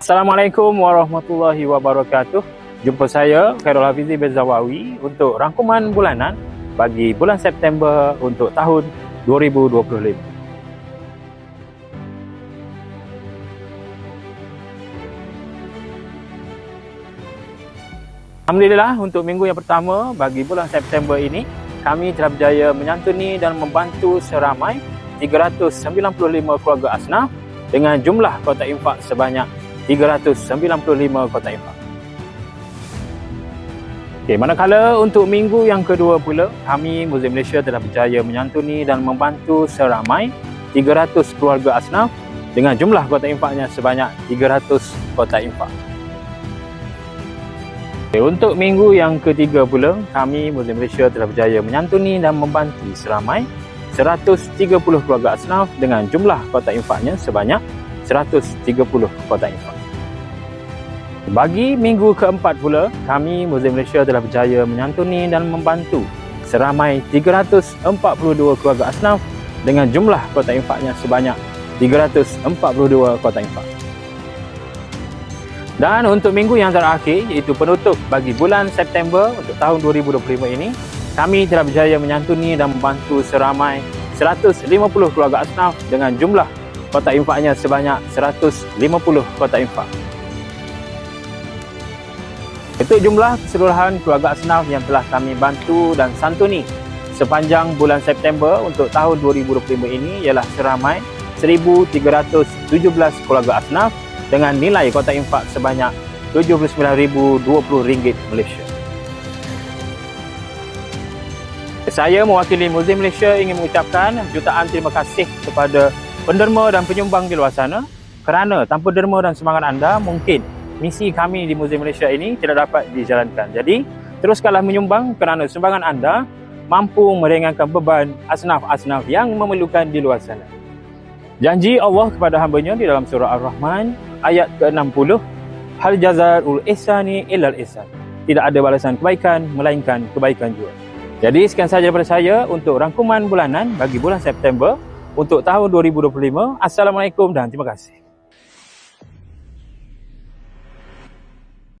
Assalamualaikum warahmatullahi wabarakatuh. Jumpa saya Khairul Hafizi Bezawawi untuk rangkuman bulanan bagi bulan September untuk tahun 2025. Alhamdulillah untuk minggu yang pertama bagi bulan September ini kami telah berjaya menyantuni dan membantu seramai 395 keluarga asnaf dengan jumlah kotak infak sebanyak 395 kotak infak. Okay, manakala untuk minggu yang kedua pula, kami Muzium Malaysia telah berjaya menyantuni dan membantu seramai 300 keluarga asnaf dengan jumlah kotak infaknya sebanyak 300 kotak infak. Okay, untuk minggu yang ketiga pula, kami Muzium Malaysia telah berjaya menyantuni dan membantu seramai 130 keluarga asnaf dengan jumlah kotak infaknya sebanyak 130 kotak infak. Bagi minggu keempat pula, kami Muzium Malaysia telah berjaya menyantuni dan membantu seramai 342 keluarga asnaf dengan jumlah kotak infaknya sebanyak 342 kotak infak. Dan untuk minggu yang terakhir iaitu penutup bagi bulan September untuk tahun 2025 ini, kami telah berjaya menyantuni dan membantu seramai 150 keluarga asnaf dengan jumlah kotak infaknya sebanyak 150 kotak infak. Itu jumlah keseluruhan keluarga asnaf yang telah kami bantu dan santuni sepanjang bulan September untuk tahun 2025 ini ialah seramai 1,317 keluarga asnaf dengan nilai kotak infak sebanyak RM79,020 Malaysia. Saya mewakili Muzium Malaysia ingin mengucapkan jutaan terima kasih kepada penderma dan penyumbang di luar sana kerana tanpa derma dan semangat anda mungkin misi kami di Muzium Malaysia ini tidak dapat dijalankan. Jadi, teruskanlah menyumbang kerana sumbangan anda mampu meringankan beban asnaf-asnaf yang memerlukan di luar sana. Janji Allah kepada hambanya di dalam surah Ar-Rahman ayat ke-60 Hal jazarul ihsani illal ihsan. Tidak ada balasan kebaikan melainkan kebaikan juga. Jadi sekian saja daripada saya untuk rangkuman bulanan bagi bulan September untuk tahun 2025. Assalamualaikum dan terima kasih.